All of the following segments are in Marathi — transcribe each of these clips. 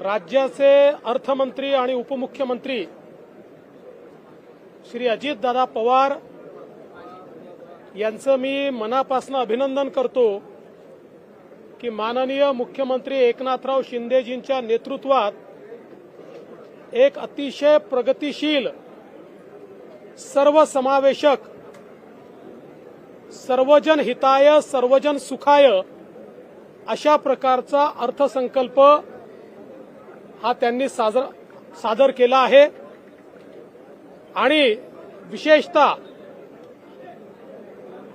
राज्याचे अर्थमंत्री आणि उपमुख्यमंत्री श्री अजितदादा पवार यांचं मी मनापासून अभिनंदन करतो की माननीय मुख्यमंत्री एकनाथराव शिंदेजींच्या नेतृत्वात एक अतिशय प्रगतिशील सर्वसमावेशक सर्वजन हिताय सर्वजन सुखाय अशा प्रकारचा अर्थसंकल्प हा त्यांनी साजर सादर केला आहे. आणि विशेषतः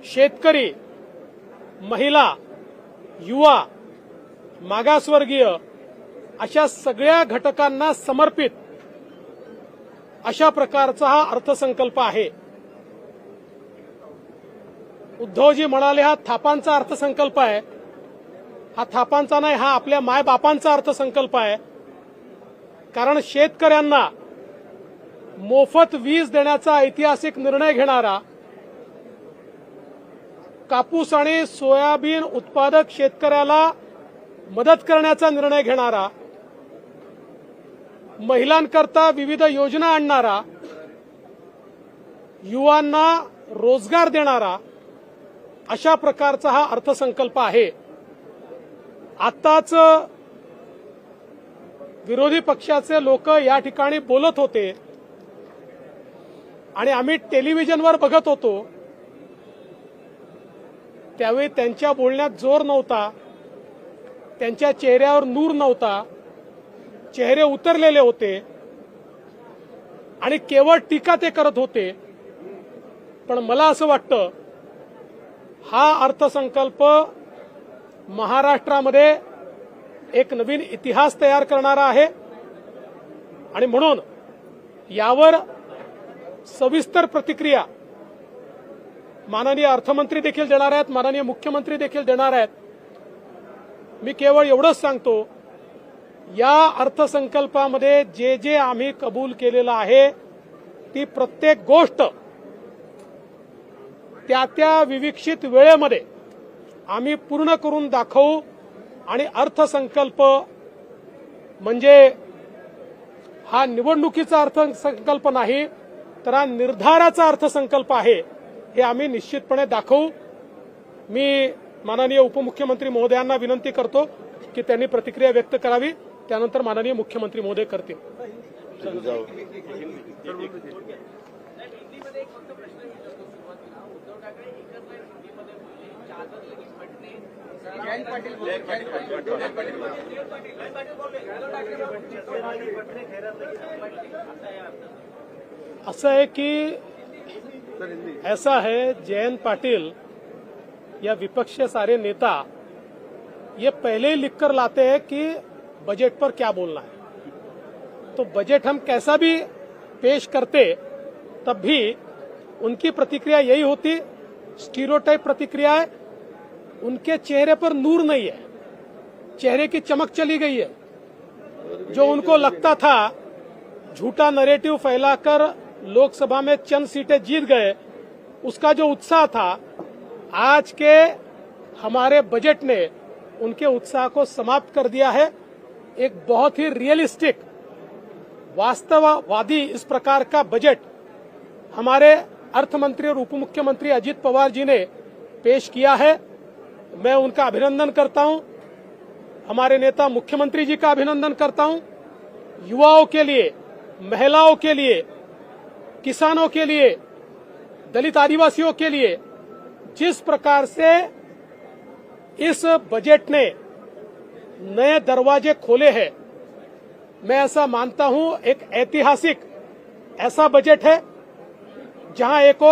शेतकरी महिला युवा मागासवर्गीय अशा सगळ्या घटकांना समर्पित अशा प्रकारचा हा अर्थसंकल्प आहे. उद्धवजी म्हणाले हा थापांचा अर्थसंकल्प आहे. हा थापांचा नाही हा आपल्या मायबापांचा अर्थसंकल्प आहे. कारण शेतकऱ्यांना मोफत वीज देण्याचा ऐतिहासिक निर्णय घेणारा कापूस आणि सोयाबीन उत्पादक शेतकऱ्याला मदत करण्याचा निर्णय घेणारा महिलांकरता विविध योजना आणणारा युवांना रोजगार देणारा अशा प्रकारचा हा अर्थसंकल्प आहे. आत्ताच विरोधी पक्षाचे लोक या ठिकाणी बोलत होते. आणि आम्ही टेलिव्हिजनवर बघत होतो. त्यावेळी त्यांच्या बोलण्यात जोर नव्हता. त्यांच्या चेहऱ्यावर नूर नव्हता. चेहरे उतरलेले होते. आणि केवळ टीका ते करत होते. पण मला असं वाटतं हा अर्थसंकल्प महाराष्ट्रामध्ये एक नवीन इतिहास तयार करणारा आहे. आणि म्हणून यावर सविस्तर प्रतिक्रिया माननीय अर्थमंत्री देखील देणार आहेत माननीय मुख्यमंत्री देखील देणार आहेत. मी केवळ एवढंच सांगतो या अर्थसंकल्पामध्ये जे जे आम्ही कबूल केलेलं आहे ती प्रत्येक गोष्ट त्या त्या विविक्षित वेळेमध्ये आम्ही पूर्ण करून दाखवू आणि अर्थसंकल्प म्हणजे हा निवडणुकीचा अर्थसंकल्प नाही तर हा निर्धाराचा अर्थसंकल्प आहे हे आम्ही निश्चितपणे दाखवू. मी माननीय उपमुख्यमंत्री महोदयांना विनंती करतो की त्यांनी प्रतिक्रिया व्यक्त करावी त्यानंतर माननीय मुख्यमंत्री महोदय करतील. असं आहे की ऐसा है जयंत पाटिल या विपक्ष के सारे नेता ये पहले ही लिख कर लाते हैं कि बजट पर क्या बोलना है। तो बजट हम कैसा भी पेश करते तब भी उनकी प्रतिक्रिया यही होती स्टीरोटाइप प्रतिक्रिया है उनके चेहरे पर नूर नहीं है। चेहरे की चमक चली गई है। जो उनको लगता था, झूठा नरेटिव फैलाकर लोकसभा में चंद सीटें जीत गए, उसका जो उत्साह था, आज के हमारे बजट ने उनके उत्साह को समाप्त कर दिया है। एक बहुत ही रियलिस्टिक वास्तववादी इस प्रकार का बजट हमारे अर्थमंत्री और उप मुख्यमंत्री अजित पवार जी ने पेश किया है। मैं उनका अभिनंदन करता हूँ। हमारे नेता मुख्यमंत्री जी का अभिनंदन करता हूँ। युवाओं के लिए, महिलाओं के लिए, किसानों के लिए, दलित आदिवासियों के लिए जिस प्रकार से इस बजट ने नए दरवाजे खोले हैं, मैं ऐसा मानता हूँ एक ऐतिहासिक ऐसा बजट है, जहाँ एक और